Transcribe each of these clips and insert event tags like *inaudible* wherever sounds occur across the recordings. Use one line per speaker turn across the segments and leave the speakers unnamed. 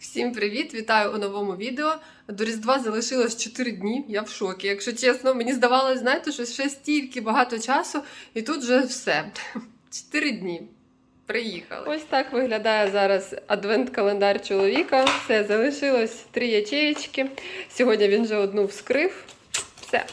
Всім привіт! Вітаю у новому відео. До Різдва залишилось 4 дні. Я в шокі. Якщо чесно, мені здавалось, знаєте, що ще стільки багато часу, і тут вже все. *laughs* 4 дні. Приїхали. Ось так виглядає зараз адвент-календар чоловіка. Все, залишилось три ячеєчки. Сьогодні він вже одну вскрив. Все.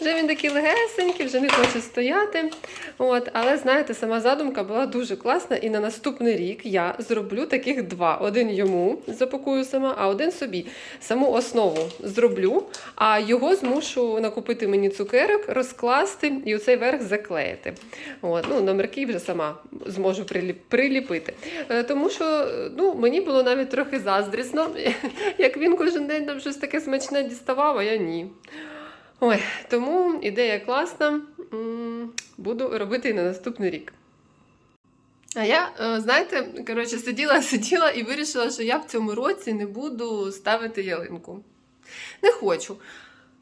Вже він такий легесенький, вже не хоче стояти. От, але знаєте, сама задумка була дуже класна. І на наступний рік я зроблю таких два: один йому запакую сама, а один собі. Саму основу зроблю, а його змушу накупити мені цукерок, розкласти і оцей верх заклеїти. От, ну, номерки вже сама зможу приліп- приліпити. Е, Тому що ну, мені було навіть трохи заздрісно, *laughs* як він кожен день там щось таке смачне діставав, а я ні. Ой, тому ідея класна. Буду робити і на наступний рік. А я, е, знаєте, коротше, сиділа, *laughs* сиділа і вирішила, що я в цьому році не буду ставити ялинку. Не хочу.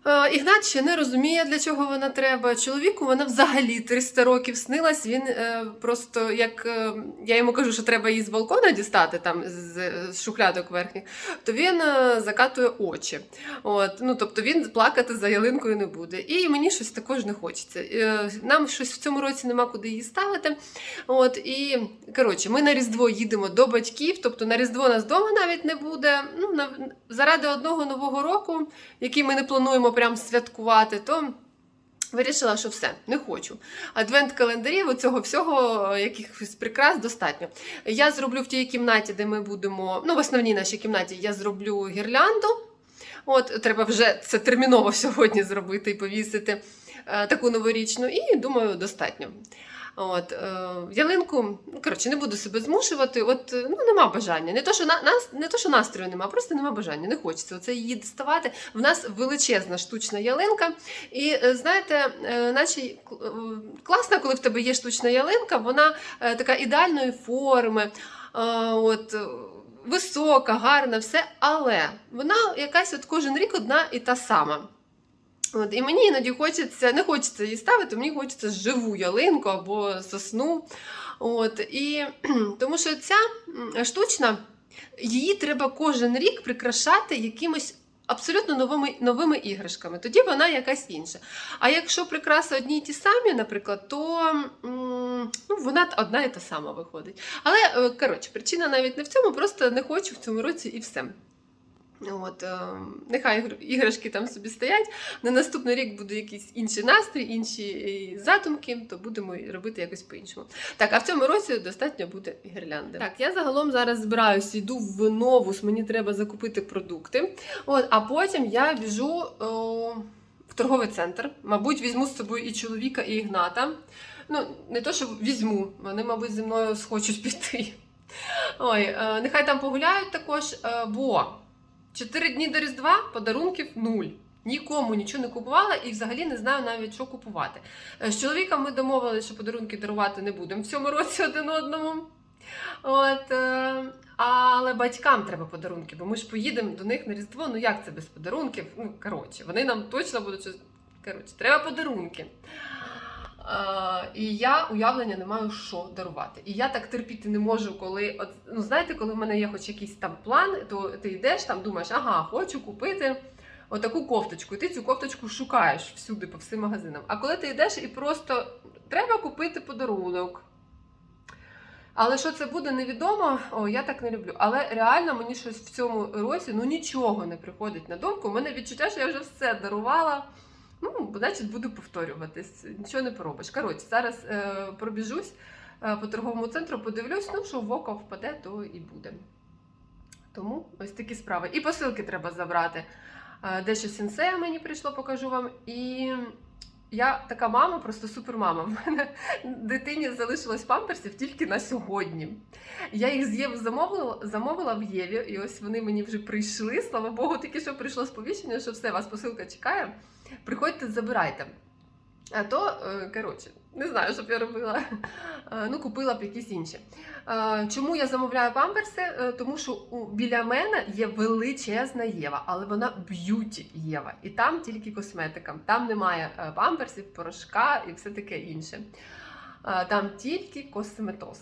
Е, Ігнат ще не розуміє, для чого вона треба. Чоловіку вона взагалі 300 років снилась. Він е, просто як е, я йому кажу, що треба її з балкона дістати там з, з шухлядок верхніх, то він е, закатує очі. От, ну, тобто він плакати за ялинкою не буде. І мені щось також не хочеться. Е, Нам щось в цьому році нема куди її ставити. От, і коротше, ми на Різдво їдемо до батьків, тобто на Різдво нас вдома навіть не буде. Ну, на, заради одного нового року, який ми не плануємо прям святкувати, то. Вирішила, що все, не хочу. Адвент-календарів, оцього всього, якихось прикрас достатньо. Я зроблю в тій кімнаті, де ми будемо, ну, в основній нашій кімнаті, я зроблю гірлянду. От, треба вже це терміново *laughs* сьогодні зробити і повісити е, таку новорічну, і думаю, достатньо. От, е, ялинку, ну, коротше, не буду себе змушувати. От, е, ну, нема бажання. Не то, що на, нас, не то, що настрою нема, просто нема бажання, не хочеться оце її діставати. В нас величезна штучна ялинка. І е, знаєте, е, наче е, класно, коли в тебе є штучна ялинка, вона е, така ідеальної форми. е, От, Висока, гарна, все, але вона якась от кожен рік одна і та сама. От, і мені іноді хочеться, не хочеться її ставити, мені хочеться живу ялинку або сосну. От, і, *clears throat* тому що ця штучна, її треба кожен рік прикрашати якимось абсолютно новими, новими іграшками. Тоді вона якась інша. А якщо прикраси одні й ті самі, наприклад, то ну, вона одна і та сама виходить. Але, е, коротше, причина навіть не в цьому, просто не хочу в цьому році і все. От, е, нехай ігр- іграшки там собі стоять. На наступний рік буде якийсь інший настрій, інші е, задумки, то будемо робити якось по-іншому. Так, а в цьому році достатньо буде гірлянди. Так, я загалом зараз збираюся, йду в новус, мені треба закупити продукти. От, а потім я біжу о, в торговий центр. Мабуть, візьму з собою і чоловіка, і Ігната. Ну, не то, що візьму, вони, мабуть, зі мною схочуть піти. Ой, е, нехай там погуляють також, е, бо. Чотири дні до Різдва подарунків нуль. Нікому нічого не купувала і взагалі не знаю навіть, що купувати. Е, З чоловіком ми домовилися, що подарунки дарувати не будемо в цьому році один одному. От, е, але батькам треба подарунки, бо ми ж поїдемо до них на Різдво. Ну як це без подарунків? Ну, коротше, вони нам точно будуть. Коротше, треба подарунки. Е, і я уявлення не маю, що дарувати. І я так терпіти не можу, коли от, ну знаєте, коли в мене є хоч якийсь там план, то ти йдеш там, думаєш, ага, хочу купити отаку кофточку. І ти цю кофточку шукаєш всюди, по всім магазинам. А коли ти йдеш і просто треба купити подарунок. Але що це буде, невідомо. О, я так не люблю. Але реально мені щось в цьому році ну нічого не приходить на думку. У мене відчуття, що я вже все дарувала. Ну, значить, буду повторюватись. Нічого не поробиш. Коротше, зараз е, пробіжусь е, по торговому центру, подивлюсь, ну що в око впаде, то і буде. Тому ось такі справи. І посилки треба забрати. Е, дещо сенсея мені прийшло, покажу вам. І я така мама, просто супермама. *laughs* В мене дитині залишилось памперсів тільки на сьогодні. Я їх з Єви замовила, замовила в Єві, і ось вони мені вже прийшли. Слава Богу, тільки що прийшло сповіщення, що все, вас посилка чекає. Приходьте, забирайте. А то, е, коротше, не знаю, що б я робила. Е, Ну, купила б якісь інші. Е, Чому я замовляю памперси? Тому що біля мене є величезна Єва, але вона б'юті Єва. І там тільки косметика. Там немає памперсів, порошка і все таке інше. Там тільки косметоз.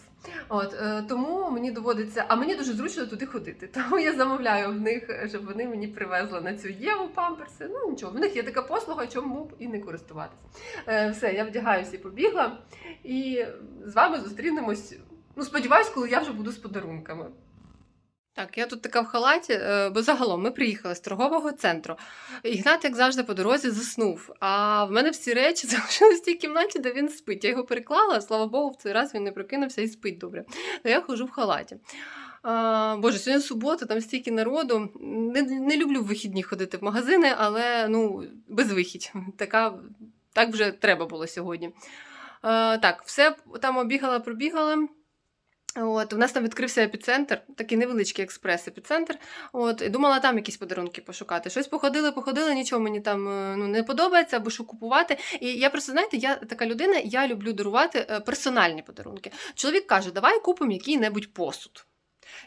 От е, тому мені доводиться, а мені дуже зручно туди ходити. *laughs* Тому я замовляю в них, щоб вони мені привезли на цю єву памперси. Ну нічого, в них є така послуга, чому б і не користуватися. Е, все, я вдягаюся і побігла. І з вами зустрінемось. Ну, сподіваюсь, коли я вже буду з подарунками. Так, я тут така в халаті, е, бо загалом ми приїхали з торгового центру. Ігнат, як завжди, по дорозі заснув. А в мене всі речі *laughs* залишились в тій кімнаті, де він спить. Я його переклала, слава Богу, в цей раз він не прокинувся і спить добре. То я хожу в халаті. А, Боже, сьогодні субота, там стільки народу. Не, не люблю в вихідні ходити в магазини, але ну, без вихідь. *laughs* Така, так вже треба було сьогодні. А, так, все там обігала, пробігала. От, у нас там відкрився епіцентр, такий невеличкий експрес-епіцентр. От, і думала там якісь подарунки пошукати. Щось походили, походили, нічого мені там е, ну, не подобається, або що купувати. І я просто, знаєте, я така людина, я люблю дарувати е, персональні подарунки. Чоловік каже, давай купимо який-небудь посуд.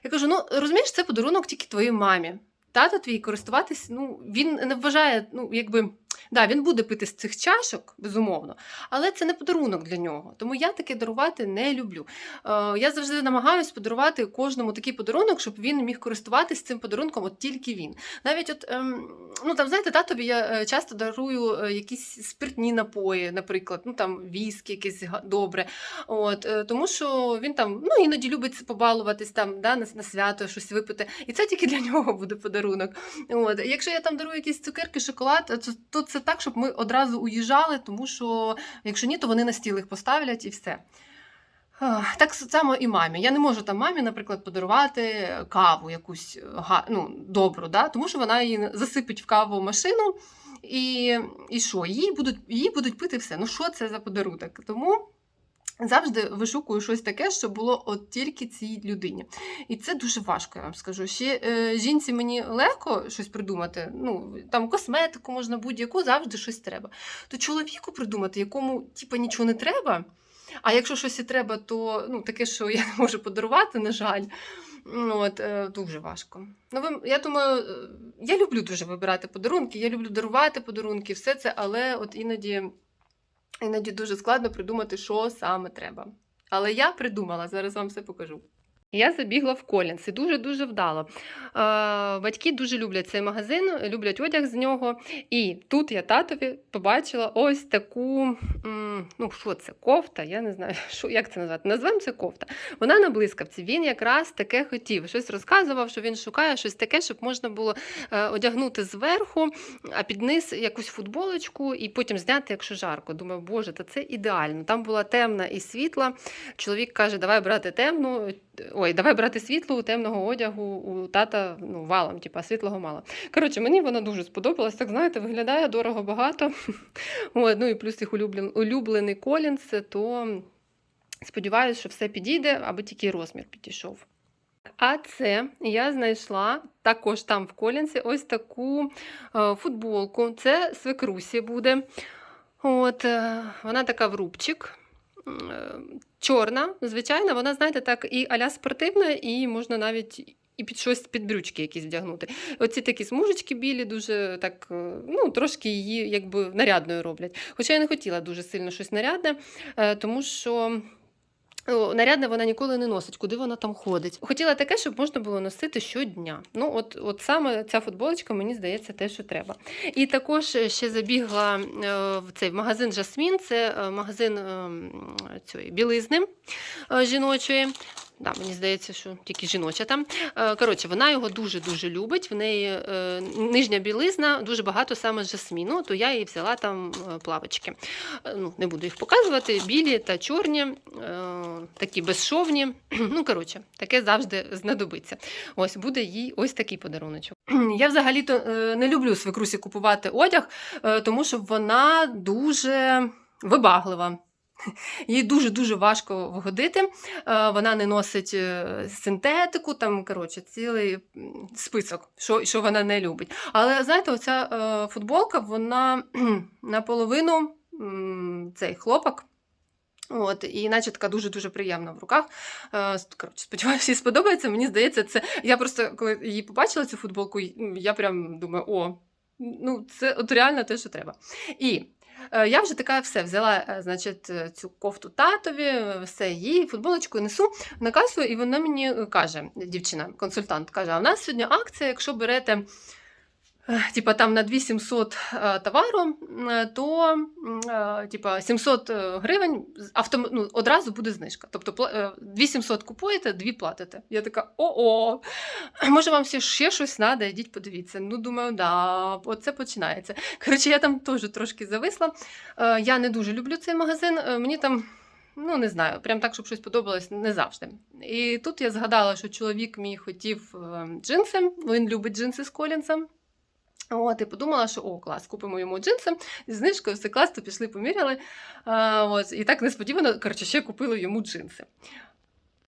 Я кажу: ну розумієш, це подарунок тільки твоїй мамі. Тато твій користуватись, ну він не вважає, ну якби. Да, він буде пити з цих чашок, безумовно, але це не подарунок для нього. Тому я таке дарувати не люблю. Е, я завжди намагаюся подарувати кожному такий подарунок, щоб він міг користуватись цим подарунком, от тільки він. Навіть от, ем, ну там, знаєте, татові я е, часто дарую е, якісь спиртні напої, наприклад, ну там віскі, якесь добре. От, е, тому що він там ну, іноді любить побалуватись там, да, на, на свято, щось випити. І це тільки для *laughs* нього буде подарунок. От. Якщо я там дарую якісь цукерки, шоколад, то, то це так, щоб ми одразу уїжджали, тому що якщо ні, то вони на стіл їх поставлять і все. Так само і мамі. Я не можу там мамі, наприклад, подарувати каву якусь ну, добру, да? тому що вона її засипить в каву машину, і, і що? Її будуть, її будуть пити все. Ну що це за подарунок? Тому завжди вишукую щось таке, що було от тільки цій людині. І це дуже важко, я вам скажу. Ще е, жінці мені легко щось придумати. Ну, там косметику можна будь-яку, завжди щось треба. То чоловіку придумати, якому типу, нічого не треба. А якщо щось і треба, то ну, таке, що я не можу подарувати, на жаль. Ну, От, е, дуже важко. Ну, ви, я думаю, е, я люблю дуже вибирати подарунки, я люблю дарувати подарунки, все це, але от іноді, іноді дуже складно придумати, що саме треба. Але я придумала, зараз вам все покажу. Я забігла в Колінс і дуже-дуже вдало. Е, батьки дуже люблять цей магазин, люблять одяг з нього. І тут я татові побачила ось таку, ну що це, кофта, я не знаю, *laughs* що, як це назвати. Назвемо це кофта. Вона на блискавці. Він якраз таке хотів. Щось розказував, що він шукає щось таке, щоб можна було е, одягнути зверху, а під низ якусь футболочку і потім зняти, якщо жарко. Думаю, боже, та це ідеально. Там була темна і світла. Чоловік каже, давай брати темну. Ой, давай брати світлу темного одягу у тата ну, валом, типу, світлого мало. Коротше, мені вона дуже сподобалась. Так знаєте, виглядає дорого багато. *laughs* Ну і плюс їх улюблений Колінс, то сподіваюся, що все підійде, аби тільки розмір підійшов. А це я знайшла також там в Колінсі ось таку е, футболку. Це свекрусі буде. От, е, вона така в рубчик. Чорна, звичайна, вона, знаєте, так і аля спортивна, і можна навіть і під щось під брючки якісь вдягнути. Оці такі смужечки білі, дуже так, е, ну, трошки її якби нарядною роблять. Хоча я не хотіла дуже сильно щось нарядне, е, тому що. О, Нарядне вона ніколи не носить, куди вона там ходить. Хотіла таке, щоб можна було носити щодня. Ну, от, от саме ця футболочка, мені здається, те, що треба. І також ще забігла е, в цей магазин Жасмін, це е, магазин е, цієї білизни е, жіночої. Да, мені здається, що тільки жіноча там. Е, Коротше, вона його дуже-дуже любить. В неї е, нижня білизна, дуже багато саме жасміну, то я їй взяла там е, плавочки. Ну, не буду їх показувати. Білі та чорні, такі безшовні. *clears throat* Ну, коротше, таке завжди знадобиться. Ось буде їй ось такий подаруночок. *clears throat* Я взагалі-то не люблю свекрусі купувати одяг, тому що вона дуже вибаглива. Їй дуже-дуже важко вгодити. Е, Вона не носить е, синтетику, там, коротше, цілий список, що, що вона не любить. Але знаєте, оця е, футболка, вона наполовину цей хлопок. От, і наче така дуже-дуже приємна в руках. Коротше, сподіваюся, їй сподобається. Мені здається, це. Я просто коли її побачила цю футболку, я прям думаю, о, ну це от реально те, що треба. І Я вже така все взяла, е, значить, е, цю кофту татові, е, все її, футболочку несу на касу, і вона мені е, каже, дівчина, консультант, каже: а в нас сьогодні акція, якщо берете. Типа там на 2700 е, товару, то е, типа 700 е, гривень автом... ну, одразу буде знижка. Тобто пла- е, 2700 купуєте, дві платите. Я така: о-о, може вам ще щось треба, йдіть подивіться. Ну, думаю, да, оце починається. Коротше, я там теж трошки зависла. Я не дуже люблю цей магазин. Мені там. Ну, не знаю, прям так, щоб щось подобалось, не завжди. І тут я згадала, що чоловік мій хотів е, джинси, він любить джинси з колінсом. От, і подумала, що о, клас, купимо йому джинси зі знижкою, все клас, то пішли, поміряли. А, от, і так несподівано, коротше, ще купили йому джинси.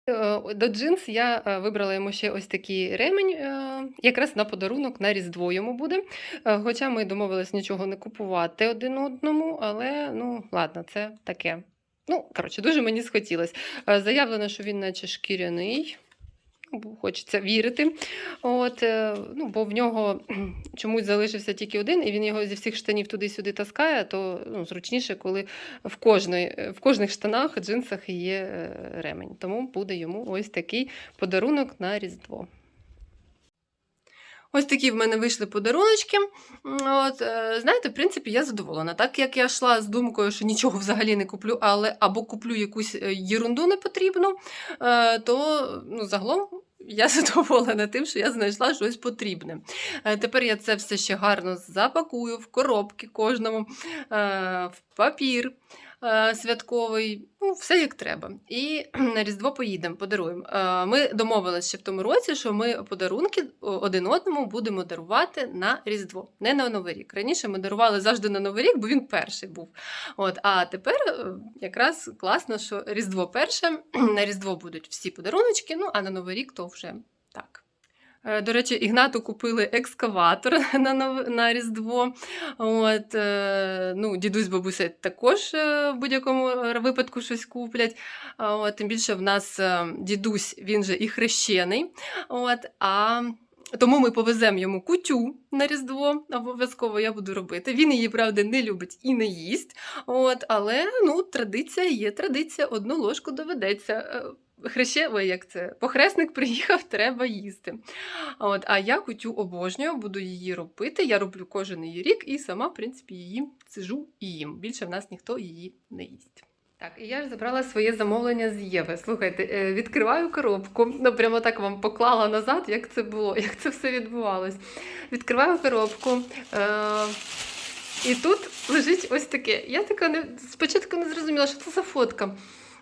Е, До джинс я е, вибрала йому ще ось такий ремень, е, якраз на подарунок на Різдво йому буде. Хоча ми домовились нічого не купувати один одному, але ну ладно, це таке. Ну, коротше, дуже мені схотілось. Е, Заявлено, що він наче шкіряний. Хочеться вірити. От, е, ну, бо в нього *clears throat* чомусь залишився тільки один, і він його зі всіх штанів туди-сюди таскає, то ну, зручніше, коли в, кожної, в кожних штанах, джинсах є е, ремень. Тому буде йому ось такий подарунок на Різдво. Ось такі в мене вийшли подаруночки. От, е, знаєте, в принципі, я задоволена. Так як я йшла з думкою, що нічого взагалі не куплю, але або куплю якусь е, єрунду непотрібну, е, то ну, загалом. Я *laughs* задоволена тим, що я знайшла щось потрібне. Тепер я це все ще гарно запакую в коробки кожному, в папір святковий, ну, все як треба. І *clears throat* на Різдво поїдемо, подаруємо. Е, Ми домовилися ще в тому році, що ми подарунки один одному будемо дарувати на Різдво, не на Новий рік. Раніше ми дарували завжди на Новий рік, бо він перший був. От, а тепер е, якраз класно, що Різдво перше, *clears throat* на Різдво будуть всі подаруночки, ну а на Новий рік то вже так. Е, До речі, Ігнату купили екскаватор *laughs* на, на Різдво. От, е, ну, дідусь бабуся також е, в будь-якому випадку щось куплять. От, тим більше в нас дідусь, він же і хрещений. От, а тому ми повеземо йому кутю на Різдво. Обов'язково я буду робити. Він її, правда, не любить і не їсть. От, але ну, традиція є традиція, одну ложку доведеться. Хреще, ой, як це? Похресник приїхав, *laughs* треба їсти. От, а я кутю обожнюю, буду її робити. Я роблю кожен її рік і сама, в принципі, її сижу і їм. Більше в нас ніхто її не їсть. Так, і я ж забрала своє замовлення з Єви. Слухайте, е, відкриваю коробку. Ну, прямо так вам поклала назад, як це було, як це все відбувалось. Відкриваю коробку. Е- і тут лежить ось таке. Я така не спочатку не зрозуміла, що це за фотка.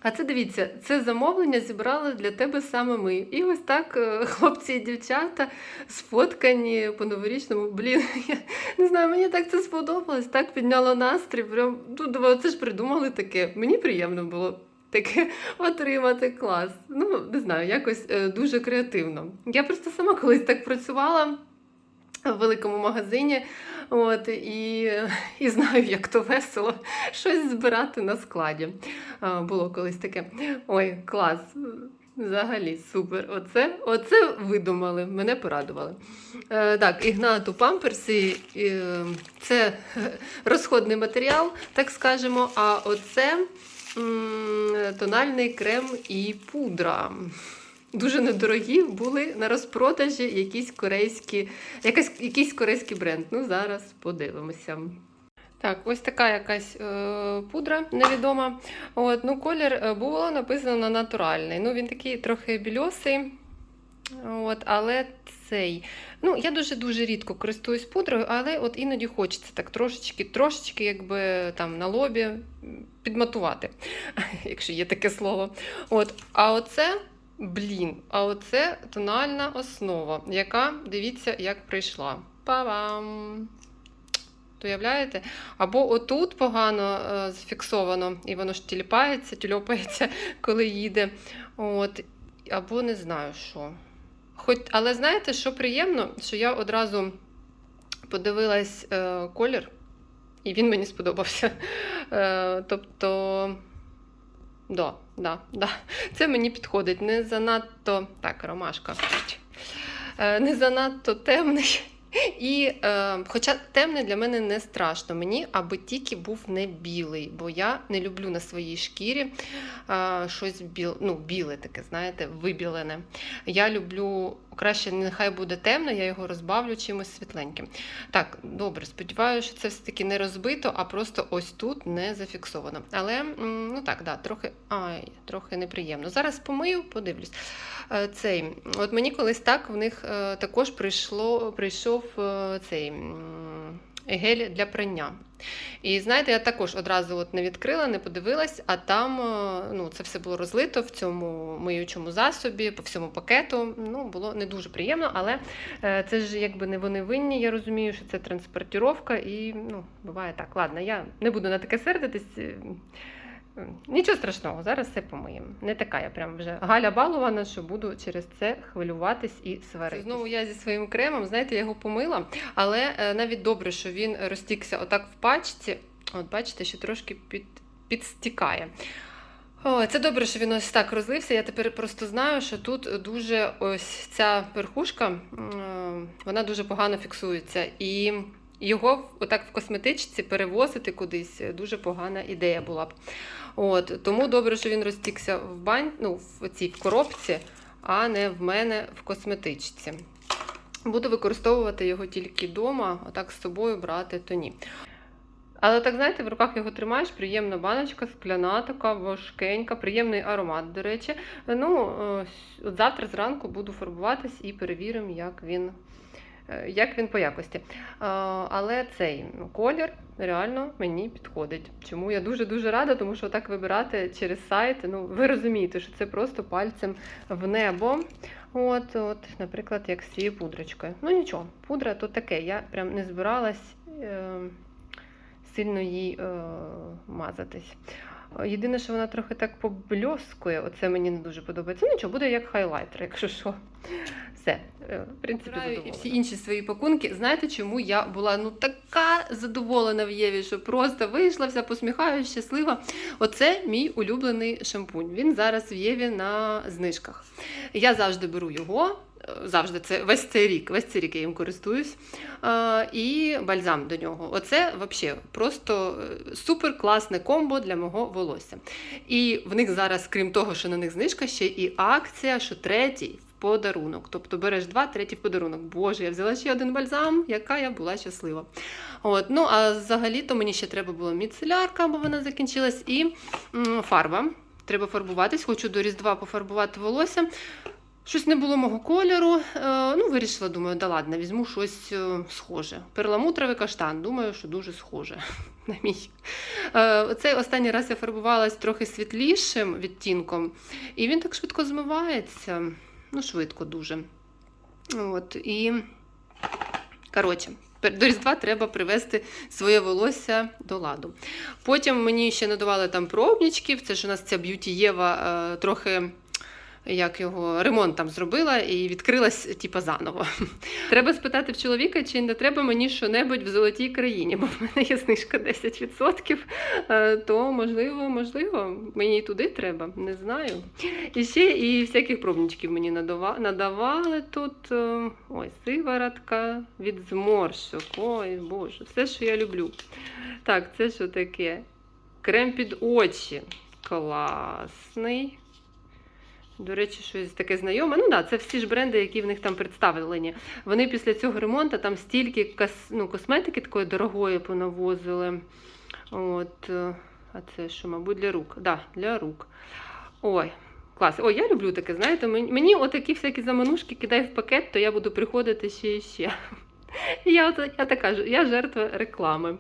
А це дивіться, це замовлення зібрали для тебе саме ми. І ось так е, хлопці і дівчата сфоткані по новорічному. Блін, *laughs* я не знаю, мені так це сподобалось, так підняло настрій. Прям ну, це ж придумали таке. Мені приємно було. Таке *laughs* отримати клас. Ну, не знаю, якось е, дуже креативно. Я просто сама колись так працювала в великому магазині, от, і, і знаю, як то весело щось збирати на складі. Було колись таке. Ой, клас. Взагалі супер. Оце, оце видумали, мене порадували. Е, так, Ігнату памперси е, це розходний матеріал, так скажемо. А оце м, тональний крем і пудра. Дуже недорогі були на розпродажі якісь корейські, якась, якийсь корейський бренд. Ну, зараз подивимося. Так, ось така якась е, пудра невідома. От, ну, колір е, було написано натуральний. Ну, він такий трохи більосий. От, але цей. Ну, я дуже-дуже рідко користуюсь пудрою, але от іноді хочеться так трошечки, трошечки, якби там на лобі підматувати, *laughs* якщо є таке слово. От, а оце. Блін, а оце тональна основа, яка, дивіться, як прийшла. Па-бам! Уявляєте? Або отут погано е, зафіксовано, і воно ж тіліпається, тюльопається, *laughs* коли їде. От, або не знаю що. Хоч, але знаєте, що приємно, що я одразу подивилась е, колір, і він мені сподобався. *laughs* Е, тобто, да, да, да. це мені підходить. Не занадто. Так, ромашка. Е, не занадто темний І е, хоча темний для мене не страшно, мені аби тільки був не білий, бо я не люблю на своїй шкірі е, щось біл, ну, біле таке, знаєте, вибілене. Я люблю краще, нехай буде темно, я його розбавлю чимось світленьким. Так, добре, сподіваюся, що це все-таки не розбито, а просто ось тут не зафіксовано. Але ну так, да, трохи, ай, трохи неприємно. Зараз помию, подивлюсь. Е, Цей, от мені колись так в них е, також прийшло, прийшов е, цей гель для прання. І знаєте, я також одразу от не відкрила, не подивилась, а там е, ну, це все було розлито в цьому миючому засобі, по всьому пакету. Ну, було не дуже приємно, але е, це ж якби не вони винні. Я розумію, що це транспортіровка, і ну, буває так. Ладно, я не буду на таке сердитись. Е, е, Нічого страшного, зараз все помиємо. Не така я прям вже Галя балована, що буду через це хвилюватись і сваритись. Знову я зі своїм кремом, знаєте, я його помила, але е, навіть добре, що він розтікся отак в пачці. От бачите, що трошки під, підстікає. О, це добре, що він ось так розлився. Я тепер просто знаю, що тут дуже ось ця верхушка, вона дуже погано фіксується. І його отак в косметичці перевозити кудись дуже погана ідея була б. От, тому добре, що він розтікся в бань, ну, в цій коробці, а не в мене в косметичці. Буду використовувати його тільки вдома, отак з собою брати то ні. Але так, знаєте, в руках його тримаєш, приємна баночка, скляна така, важкенька, приємний аромат, до речі. Ну, е, от завтра зранку буду фарбуватись і перевіримо, як він, е, як він по якості. Е, Але цей колір реально мені підходить. Чому я дуже-дуже рада, тому що так вибирати через сайт, ну, ви розумієте, що це просто пальцем в небо. От, от, наприклад, як з цією пудрочкою. Ну нічого, пудра то таке. Я прям не збиралась е, сильно їй е, мазатись. Єдине, що вона трохи так побльоскує, оце мені не дуже подобається. Ну нічого, буде як хайлайтер, якщо що. Все, е, в принципі, задоволена. і всі інші свої пакунки. Знаєте, чому я була ну така задоволена в Єві, що просто вийшла вся посміхаюся, щаслива. Оце мій улюблений шампунь. Він зараз в Єві на знижках. Я завжди беру його. Завжди це весь цей рік, весь цей рік я їм користуюсь. І бальзам до нього. Оце взагалі просто е, супер класне комбо для мого волосся. І в них зараз, крім того, що на них знижка, ще і акція, що третій подарунок. Тобто береш два, третій подарунок. Боже, я взяла ще один бальзам, яка я була щаслива. От, ну а взагалі-то мені ще треба було міцелярка, бо вона закінчилась, і м, фарба. Треба фарбуватись, хочу до Різдва пофарбувати волосся. Щось не було мого кольору. Е, ну, вирішила, думаю, да ладно, візьму щось е, схоже. Перламутровий каштан, думаю, що дуже схоже *laughs* на мій. Е, цей останній раз я фарбувалась трохи світлішим відтінком, і він так швидко змивається. Ну, швидко дуже. От, і, коротше, до Різдва треба привести своє волосся до ладу. Потім мені ще надавали там пробничків. Це ж у нас ця б'юті Єва е, трохи. Як його ремонт там зробила і відкрилась типа заново. Треба спитати в чоловіка, чи не треба мені що-небудь в золотій країні, бо в мене є знижка 10%, е, то можливо, можливо, мені туди треба, не знаю. І ще і всяких пробничків мені надавали тут. е, Ой, сиворотка від зморшок. Ой, Боже, все, що я люблю. Так, це що таке? Крем під очі. Класний. До речі, щось таке знайоме. Ну да, це всі ж бренди, які в них там представлені. Вони після цього ремонту там стільки кос, ну, косметики такої дорогої понавозили. От, е, а це що, мабуть, для рук. Да, для рук. Ой, клас. Ой, я люблю таке, знаєте, мені, отакі всякі заманушки кидай в пакет, то я буду приходити ще і ще. *laughs* Я, от, я така я жертва реклами.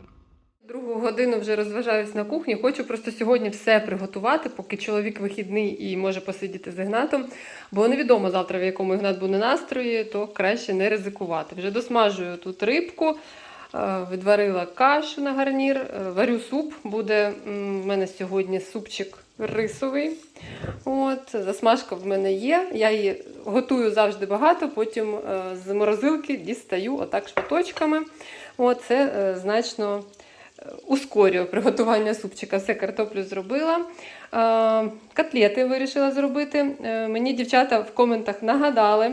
Другу годину вже розважаюсь на кухні. Хочу просто сьогодні все приготувати, поки чоловік вихідний і може посидіти з Ігнатом. Бо невідомо завтра, в якому Ігнат буде настрої, то краще не ризикувати. Вже досмажую тут рибку, е, відварила кашу на гарнір, е, варю суп. Буде в мене сьогодні супчик рисовий. От, засмажка в мене є. Я її готую завжди багато, потім е, з морозилки дістаю отак шматочками. От, це значно ускорюю приготування супчика. Все картоплю зробила. Е, Котлети вирішила зробити. Е, Мені дівчата в коментах нагадали,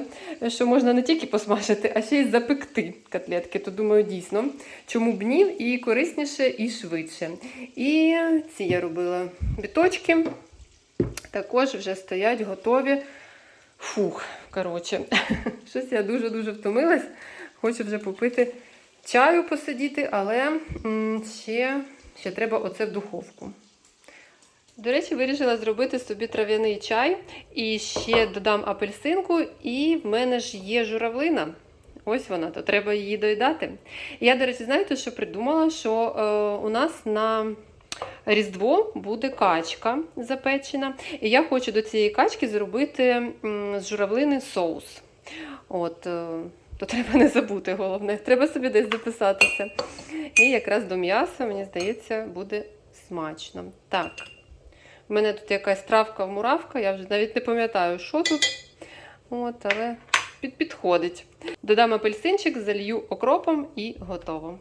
що можна не тільки посмажити, а ще й запекти котлетки. То думаю, дійсно, чому б ні, і корисніше, і швидше. І ці я робила біточки. Також вже стоять готові. Фух, коротше, *laughs* щось я дуже-дуже втомилась. Хочу вже попити чаю посидіти, але ще, ще треба оце в духовку. До речі, вирішила зробити собі трав'яний чай і ще додам апельсинку, і в мене ж є журавлина. Ось вона, то треба її доїдати. Я, до речі, знаєте, що придумала? Що е, у нас на Різдво буде качка запечена. І я хочу до цієї качки зробити з журавлини соус. От, е, то треба не забути, головне. Треба собі десь записатися. І якраз до м'яса, мені здається, буде смачно. Так. У мене тут якась травка-муравка, я вже навіть не пам'ятаю, що тут. От, але під, підходить. Додам апельсинчик, залью окропом і готово.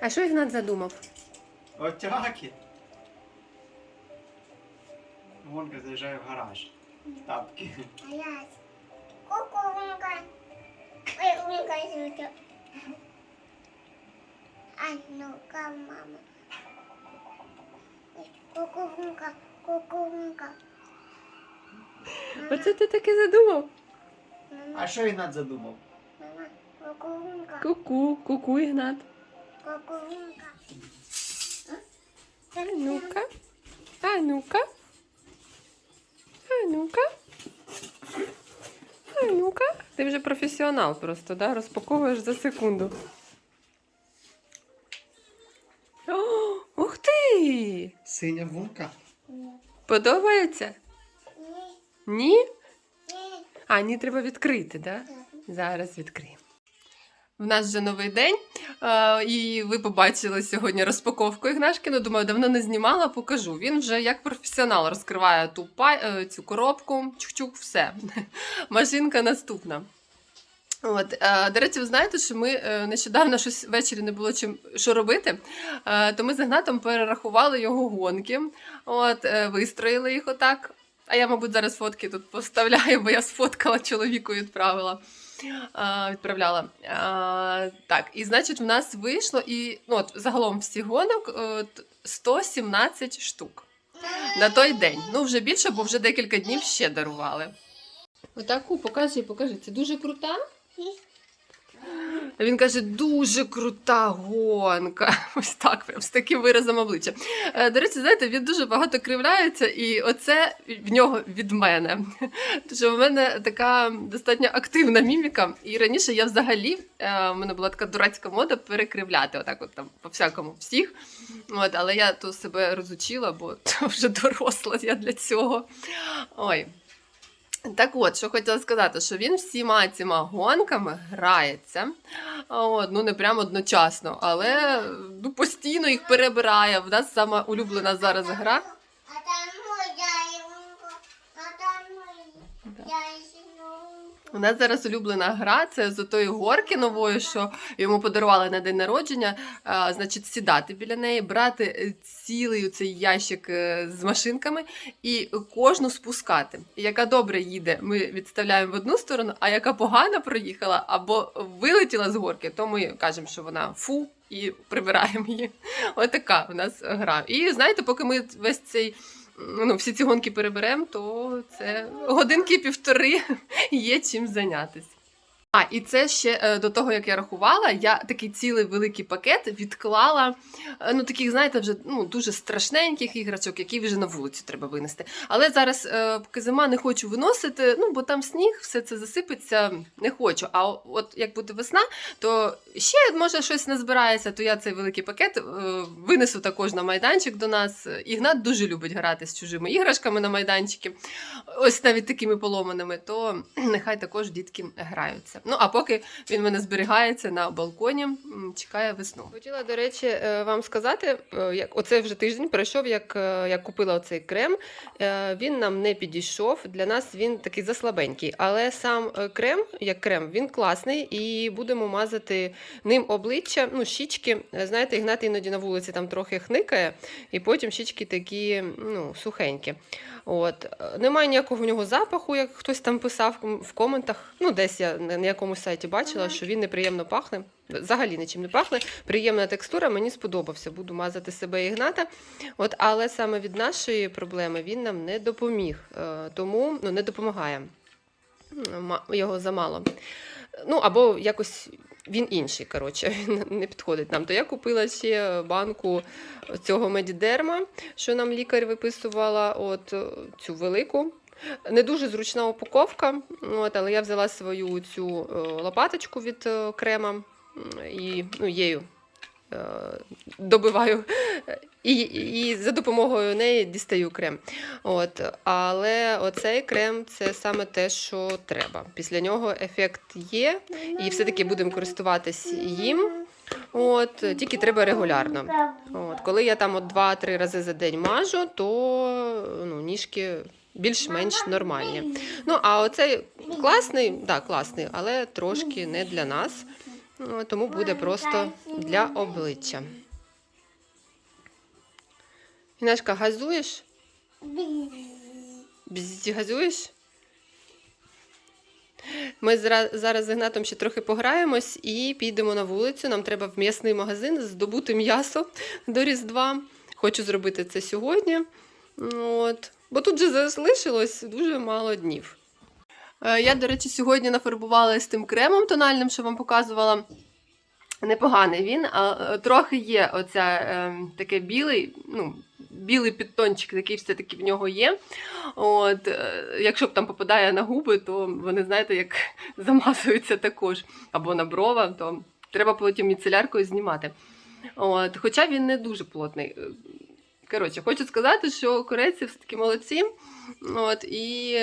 А що Ігнат задумав?
Отяки. Гонка заїжджає в гараж. Тапки.
Кукурунка. Ой, унка зюта. А ну-ка, мама. Кукурунка, кукурунка.
Оце ти таки задумав?
А що Ігнат задумав?
мама, кукурунка,
Ку-ку, ку-ку, Ігнат. А ну-ка. А ну-ка. А ну-ка. А ну-ка. Ти вже професіонал просто, да? Розпаковуєш за секунду. О, ух ти!
Синя.
Ні,
Подобається?
ні,
Ні?
ні.
А, ні, треба відкрити, да? Зараз відкриємо. В нас вже новий день, і ви побачили сьогодні розпаковку Ігнашкіну. Думаю, давно не знімала, покажу. Він вже як професіонал розкриває ту пай, е, цю коробку, чук-чук, все. *laughs* Машинка наступна. От, е, до речі, ви знаєте, що ми е, нещодавно щось ввечері не було чим що робити, то ми з Ігнатом перерахували його гонки, от, вистроїли їх отак. А я, мабуть, зараз фотки тут поставляю, бо я сфоткала чоловіку і відправила. Відправляла. Так, і значить, в нас вийшло і ну, от, загалом всі гонок от, т- 117 штук на той день. Ну, вже більше, бо вже декілька днів ще дарували. Отаку, покажи, покажи. Це дуже крута. Він каже, дуже крута гонка. *laughs* Ось так, прям з таким виразом обличчя. Е, До речі, знаєте, він дуже багато кривляється, і оце в нього від мене. *laughs* Тому в мене така достатньо активна міміка. І раніше я взагалі е, в мене була така дурацька мода перекривляти, отак, от там по всякому всіх. От, але я то себе розучила, бо *laughs* вже доросла я для цього. Ой. Так от, що хотіла сказати, що він всіма цими гонками грається. От, ну не прямо одночасно, але ну, постійно їх перебирає. В нас сама улюблена зараз гра.
А там моя
У нас зараз улюблена гра це з отої горки нової, що йому подарували на день народження. А, значить, сідати біля неї, брати е, цілий цей ящик е, з машинками і кожну спускати. Яка добре їде, ми відставляємо в одну сторону, а яка погано проїхала або вилетіла з горки, то ми кажемо, що вона фу. І прибираємо її. Отака у нас гра. І знаєте, поки ми весь цей ну, всі ці гонки переберемо, то це годинки півтори є чим зайнятися. А, і це ще е, до того, як я рахувала, я такий цілий великий пакет відклала. е, Ну, таких, знаєте, вже ну, дуже страшненьких іграчок, які вже на вулицю треба винести. Але зараз, е, поки зима, не хочу виносити, ну бо там сніг, все це засипеться, не хочу. А от як буде весна, то ще може щось не збирається, то я цей великий пакет винесу також на майданчик до нас. Ігнат дуже любить грати з чужими іграшками на майданчики, ось навіть такими поломаними, то *clears throat* нехай також дітки граються. Ну а поки він мене зберігається на балконі, чекає весну. Хотіла, до речі, е, вам сказати, е, як оце вже тиждень пройшов, як е, я купила оцей крем. Він нам не підійшов. Для нас він такий заслабенький. Але сам крем, як крем, він класний, і будемо мазати ним обличчя, ну, щічки. Знаєте, Ігнат іноді на вулиці там трохи хникає, і потім щічки такі ну, сухенькі. От. Немає ніякого в нього запаху, як хтось там писав в коментах. Ну, десь я якомусь сайті бачила, що він неприємно пахне. Взагалі нічим не пахне. Приємна текстура, мені сподобався. Буду мазати себе і Ігната. От, але саме від нашої проблеми він нам не допоміг, Е, тому ну, не допомагає. Його замало. Ну, або якось він інший, коротше, *laughs* він не підходить нам. То я купила ще банку цього медідерма, що нам лікар виписувала, от цю велику. Не дуже зручна упаковка, от, але я взяла свою цю е, лопаточку від е, крема і ну, її е, добиваю. І, і за допомогою неї дістаю крем. От, але оцей крем це саме те, що треба. Після нього ефект є, і все-таки будемо користуватись їм. От, тільки треба регулярно. От, коли я там от 2-3 рази за день мажу, то ну, ніжки більш-менш нормальні. Ну, а оцей класний, да, класний, але трошки не для нас. Ну, Тому буде просто для обличчя. Інашка, газуєш? Газуєш? Ми зараз з Ігнатом ще трохи пограємось і підемо на вулицю. Нам треба в м'ясний магазин здобути м'ясо до Різдва. Хочу зробити це сьогодні. От. Бо тут же залишилось дуже мало днів. Е, Я, до речі, сьогодні нафарбувала з тим кремом тональним, що вам показувала. Непоганий він, а е, трохи є оця е, таке білий, ну, білий підтончик, такий все-таки в нього є. От, е, якщо б там попадає на губи, то вони, знаєте, як *laughs* замазуються також. Або на брова, то треба потім міцеляркою знімати. От, хоча він не дуже плотний. Коротше, хочу сказати, що корейці все-таки молодці. От, і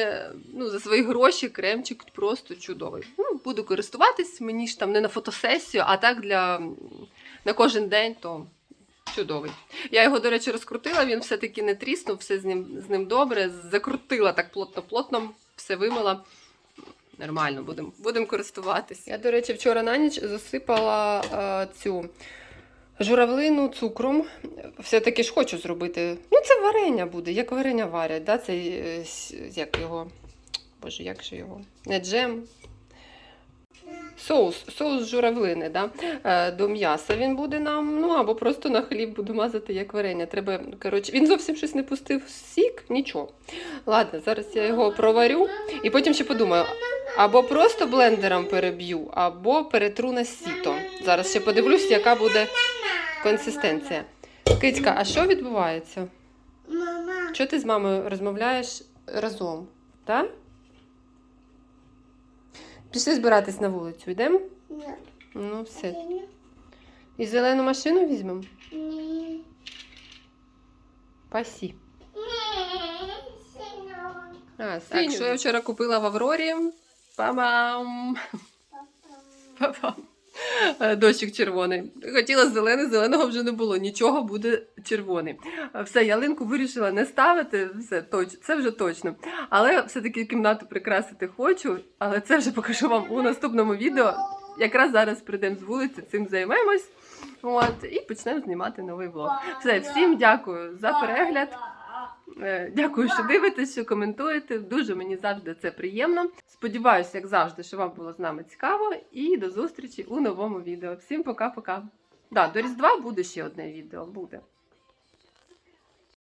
ну, за свої гроші кремчик просто чудовий. Ну, буду користуватись, мені ж там не на фотосесію, а так для на кожен день, то чудовий. Я його, до речі, розкрутила, він все-таки не тріснув, все з ним, з ним добре. Закрутила так плотно-плотно, все вимила. Нормально, будемо будем користуватись. Я, до речі, вчора на ніч засипала е, цю журавлину цукром. Все-таки ж хочу зробити. Ну, це варення буде, як варення варять. Да? Це е, як його. Боже, як же його? Не джем. Соус, соус журавлини, да? е, до м'яса він буде нам, ну або просто на хліб буду мазати як варення. Треба, коротше, він зовсім щось не пустив сік, нічого. Ладно, зараз я його проварю і потім ще подумаю, або просто блендером переб'ю, або перетру на сіто. Зараз ще подивлюсь, яка буде консистенція. Кицька, а що відбувається?
Мама.
Що ти з мамою розмовляєш разом? Так? Пішли збиратись на вулицю, йдемо?
Ні.
Ну, все. І зелену машину візьмемо?
Ні.
Пасі. А, так, що я вчора купила в Аврорі. Па-бам! Па-бам! Е, Дощик червоний. Хотіла зелений, зеленого вже не було. Нічого буде червоний. Е, Все, ялинку вирішила не ставити, все точ, це вже точно. Але все-таки кімнату прикрасити хочу, але це вже покажу вам у наступному відео. Якраз зараз прийдемо з вулиці, цим займемось. От, і почнемо знімати новий влог. Все, всім дякую за перегляд. Е, Дякую, що дивитесь, що коментуєте. Дуже мені завжди це приємно. Сподіваюся, як завжди, що вам було з нами цікаво. І до зустрічі у новому відео. Всім пока-пока. Да, до Різдва буде ще одне відео. Буде.